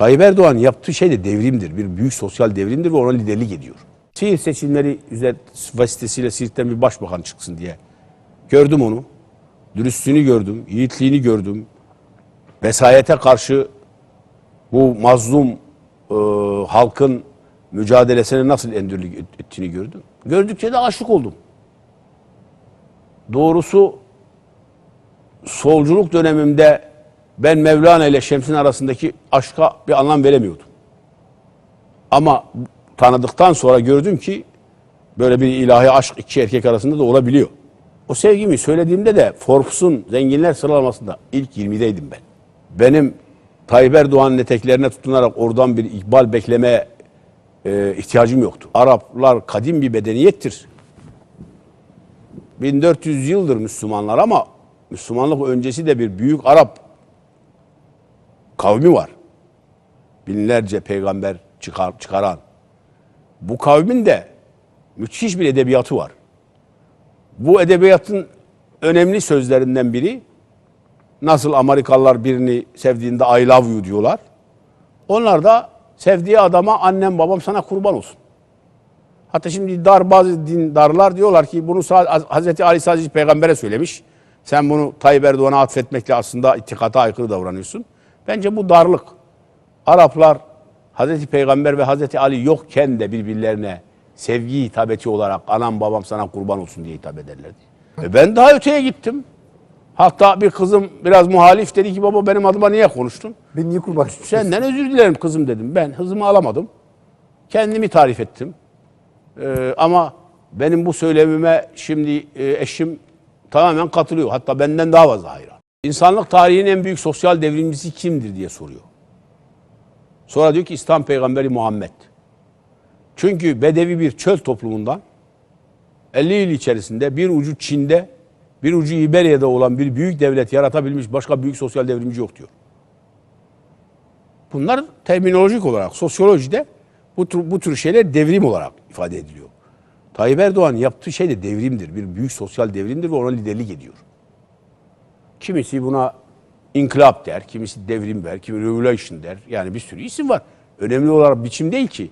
Tayyip Erdoğan yaptığı şey de devrimdir. Bir büyük sosyal devrimdir ve ona liderlik ediyor. Siirt seçimleri üzeri vasıtasıyla Siirt'ten bir başbakan çıksın diye. Gördüm onu. Dürüstlüğünü gördüm, yiğitliğini gördüm. Vesayete karşı bu mazlum e, halkın mücadelesine nasıl endürlük et- ettiğini gördüm. Gördükçe de aşık oldum. Doğrusu solculuk dönemimde ben Mevlana ile Şems'in arasındaki aşka bir anlam veremiyordum. Ama tanıdıktan sonra gördüm ki böyle bir ilahi aşk iki erkek arasında da olabiliyor. O sevgimi söylediğimde de Forbes'un zenginler sıralamasında ilk 20'deydim ben. Benim Tayyip Erdoğan'ın eteklerine tutunarak oradan bir ikbal beklemeye e, ihtiyacım yoktu. Araplar kadim bir medeniyettir. 1400 yıldır Müslümanlar ama Müslümanlık öncesi de bir büyük Arap kavmi var. Binlerce peygamber çıkar, çıkaran. Bu kavmin de müthiş bir edebiyatı var. Bu edebiyatın önemli sözlerinden biri nasıl Amerikalılar birini sevdiğinde I love you diyorlar. Onlar da sevdiği adama annem babam sana kurban olsun. Hatta şimdi dar bazı dindarlar diyorlar ki bunu Hazreti Ali sadece peygambere söylemiş. Sen bunu Tayyip Erdoğan'a atfetmekle aslında itikata aykırı davranıyorsun. Bence bu darlık. Araplar Hazreti Peygamber ve Hazreti Ali yokken de birbirlerine sevgi hitabeti olarak anam babam sana kurban olsun diye hitap ederlerdi. E ben daha öteye gittim. Hatta bir kızım biraz muhalif dedi ki baba benim adıma niye konuştun? Beni niye kurban? Senden özür dilerim kızım dedim. Ben hızımı alamadım. Kendimi tarif ettim. Ee, ama benim bu söylemime şimdi e, eşim tamamen katılıyor. Hatta benden daha fazla hayran. İnsanlık tarihinin en büyük sosyal devrimcisi kimdir diye soruyor. Sonra diyor ki İslam peygamberi Muhammed. Çünkü bedevi bir çöl toplumundan 50 yıl içerisinde bir ucu Çin'de bir ucu İberya'da olan bir büyük devlet yaratabilmiş başka büyük sosyal devrimci yok diyor. Bunlar terminolojik olarak sosyolojide bu tür, bu tür şeyler devrim olarak ifade ediliyor. Tayyip Erdoğan yaptığı şey de devrimdir. Bir büyük sosyal devrimdir ve ona liderlik ediyor. Kimisi buna inkılap der, kimisi devrim der, kimi revolution der. Yani bir sürü isim var. Önemli olarak biçim değil ki.